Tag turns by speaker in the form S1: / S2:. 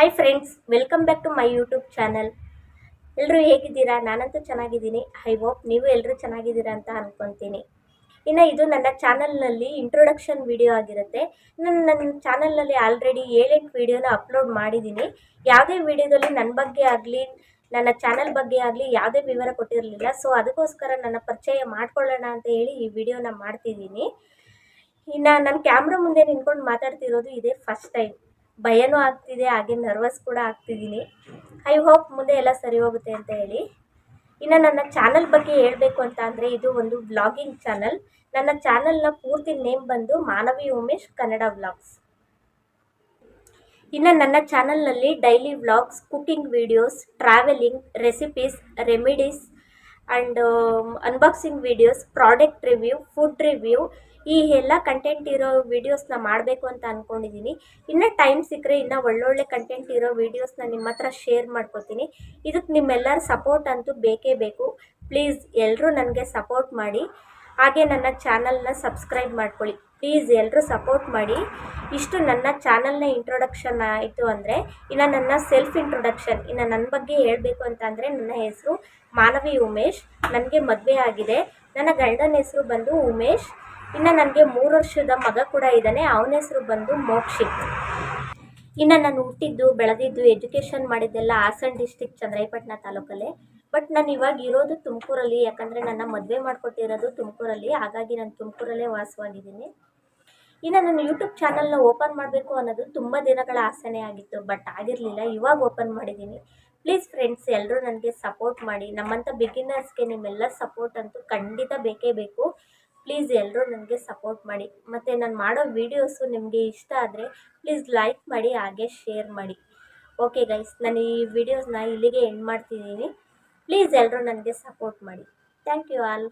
S1: Hi friends welcome back to my YouTube channel ಎಲ್ಲರೂ ಹೇಗಿದ್ದೀರಾ? ನಾನಂತೂ ಚೆನ್ನಾಗಿದ್ದೀನಿ. ಐ ಹೋಪ್ ನೀವು ಎಲ್ಲರೂ ಚೆನ್ನಾಗಿದ್ದೀರಾ ಅಂತ ಅಂದ್ಕೊತೀನಿ ಇನ್ನು ಇದು ನನ್ನ ಚಾನಲ್ನಲ್ಲಿ ಇಂಟ್ರೊಡಕ್ಷನ್ ವಿಡಿಯೋ ಆಗಿರುತ್ತೆ. ನಾನು ನನ್ನ ಚಾನಲ್ನಲ್ಲಿ ಆಲ್ರೆಡಿ ಏಳೆಂಟು ವಿಡಿಯೋನ ಅಪ್ಲೋಡ್ ಮಾಡಿದ್ದೀನಿ. ಯಾವುದೇ ವಿಡಿಯೋದಲ್ಲಿ ನನ್ನ ಬಗ್ಗೆ ಆಗಲಿ, ನನ್ನ ಚಾನಲ್ ಬಗ್ಗೆ ಆಗಲಿ ಯಾವುದೇ ವಿವರ ಕೊಟ್ಟಿರಲಿಲ್ಲ. ಸೊ ಅದಕ್ಕೋಸ್ಕರ ನನ್ನ ಪರಿಚಯ ಮಾಡ್ಕೊಳ್ಳೋಣ ಅಂತ ಹೇಳಿ ಈ ವಿಡಿಯೋನ ಮಾಡ್ತಿದ್ದೀನಿ. ಇನ್ನು ನನ್ನ ಕ್ಯಾಮ್ರಾ ಮುಂದೆ ನಿಂತ್ಕೊಂಡು ಮಾತಾಡ್ತಿರೋದು ಇದೇ ಫಸ್ಟ್ ಟೈಮ್ ಭಯನೂ ಆಗ್ತಿದೆ, ಹಾಗೆ ನರ್ವಸ್ ಕೂಡ ಆಗ್ತಿದ್ದೀನಿ. ಐ ಹೋಪ್ ಮುಂದೆ ಎಲ್ಲ ಸರಿ ಹೋಗುತ್ತೆ ಅಂತ ಹೇಳಿ. ಇನ್ನು ನನ್ನ ಚಾನಲ್ ಬಗ್ಗೆ ಹೇಳಬೇಕು ಅಂತ ಅಂದರೆ ಇದು ಒಂದು ವ್ಲಾಗಿಂಗ್ ಚಾನಲ್ ನನ್ನ ಚಾನಲ್ನ ಪೂರ್ತಿ ನೇಮ್ ಬಂದು ಮಾನವಿ ಉಮೇಶ್ ಕನ್ನಡ ವ್ಲಾಗ್ಸ್ ಇನ್ನು ನನ್ನ ಚಾನಲ್ನಲ್ಲಿ daily vlogs cooking videos travelling recipes remedies and unboxing videos product review food review ಈ ಎಲ್ಲ ಕಂಟೆಂಟ್ ಇರೋ ವಿಡಿಯೋಸ್ನ ಮಾಡಬೇಕು ಅಂತ ಅಂದ್ಕೊಂಡಿದ್ದೀನಿ ಇನ್ನು ಟೈಮ್ ಸಿಕ್ಕರೆ ಇನ್ನೂ ಒಳ್ಳೊಳ್ಳೆ ಕಂಟೆಂಟ್ ಇರೋ ವಿಡಿಯೋಸ್ನ ನಿಮ್ಮ ಹತ್ರ ಶೇರ್ ಮಾಡ್ಕೋತೀನಿ. ಇದಕ್ಕೆ ನಿಮ್ಮೆಲ್ಲರ ಸಪೋರ್ಟ್ ಅಂತೂ ಬೇಕೇ ಬೇಕು. ಪ್ಲೀಸ್ ಎಲ್ಲರೂ ನನಗೆ ಸಪೋರ್ಟ್ ಮಾಡಿ. ಹಾಗೆ ನನ್ನ ಚಾನಲ್ನ ಸಬ್ಸ್ಕ್ರೈಬ್ ಮಾಡ್ಕೊಳ್ಳಿ. ಪ್ಲೀಸ್ ಎಲ್ಲರೂ ಸಪೋರ್ಟ್ ಮಾಡಿ. ಇಷ್ಟು ನನ್ನ ಚಾನಲ್ನ ಇಂಟ್ರೊಡಕ್ಷನ್ ಆಯಿತು ಅಂದರೆ, ಇನ್ನು ನನ್ನ ಸೆಲ್ಫ್ ಇಂಟ್ರೊಡಕ್ಷನ್ ಇನ್ನು ನನ್ನ ಬಗ್ಗೆ ಹೇಳಬೇಕು ಅಂತ ಅಂದರೆ ನನ್ನ ಹೆಸರು ಮಾನವಿ ಉಮೇಶ್. ನನಗೆ ಮದುವೆ ಆಗಿದೆ. ನನ್ನ ಗಂಡನ ಹೆಸರು ಬಂದು ಉಮೇಶ್. ಇನ್ನು ನನಗೆ ಮೂರು ವರ್ಷದ ಮಗ ಕೂಡ ಇದ್ದಾನೆ, ಅವನ ಹೆಸರು ಬಂದು ಮೋಕ್ಷಿತ್ ಇನ್ನು ನಾನು ಹುಟ್ಟಿದ್ದು, ಬೆಳೆದಿದ್ದು, ಎಜುಕೇಷನ್ ಮಾಡಿದ್ದೆಲ್ಲ ಹಾಸನ ಡಿಸ್ಟಿಕ್ ಚಂದ್ರಾಯಪಟ್ಟಣ ತಾಲೂಕಲ್ಲೇ. ಬಟ್ ನಾನು ಇವಾಗ ಇರೋದು ತುಮಕೂರಲ್ಲಿ, ಯಾಕಂದರೆ ನನ್ನ ಮದುವೆ ಮಾಡಿಕೊಟ್ಟಿರೋದು ತುಮಕೂರಲ್ಲಿ, ಹಾಗಾಗಿ ನಾನು ತುಮಕೂರಲ್ಲೇ ವಾಸವಾಗಿದ್ದೀನಿ. ಇನ್ನು ನಾನು ಯೂಟ್ಯೂಬ್ ಚಾನಲ್ನ ಓಪನ್ ಮಾಡಬೇಕು ಅನ್ನೋದು ತುಂಬ ದಿನಗಳ ಆಸೆನೇ ಆಗಿತ್ತು, ಬಟ್ ಆಗಿರಲಿಲ್ಲ, ಇವಾಗ ಓಪನ್ ಮಾಡಿದ್ದೀನಿ. ಪ್ಲೀಸ್ ಫ್ರೆಂಡ್ಸ್ ಎಲ್ಲರೂ ನನಗೆ ಸಪೋರ್ಟ್ ಮಾಡಿ. ನಮ್ಮಂಥ ಬಿಗಿನರ್ಸ್ಗೆ ನಿಮ್ಮೆಲ್ಲ ಸಪೋರ್ಟ್ ಅಂತೂ ಖಂಡಿತ ಬೇಕೇ ಬೇಕು. ಪ್ಲೀಸ್ ಎಲ್ಲರೂ ನನಗೆ ಸಪೋರ್ಟ್ ಮಾಡಿ. ಮತ್ತು ನಾನು ಮಾಡೋ ವೀಡಿಯೋಸು ನಿಮಗೆ ಇಷ್ಟ ಆದರೆ ಪ್ಲೀಸ್ ಲೈಕ್ ಮಾಡಿ, ಹಾಗೆ ಶೇರ್ ಮಾಡಿ. ಓಕೆ ಗೈಸ್ ನಾನು ಈ ವಿಡಿಯೋಸ್ನ ಇಲ್ಲಿಗೆ ಎಂಡ್ ಮಾಡ್ತಿದ್ದೀನಿ. ಪ್ಲೀಸ್ ಎಲ್ಲರೂ ನನಗೆ ಸಪೋರ್ಟ್ ಮಾಡಿ. Thank you all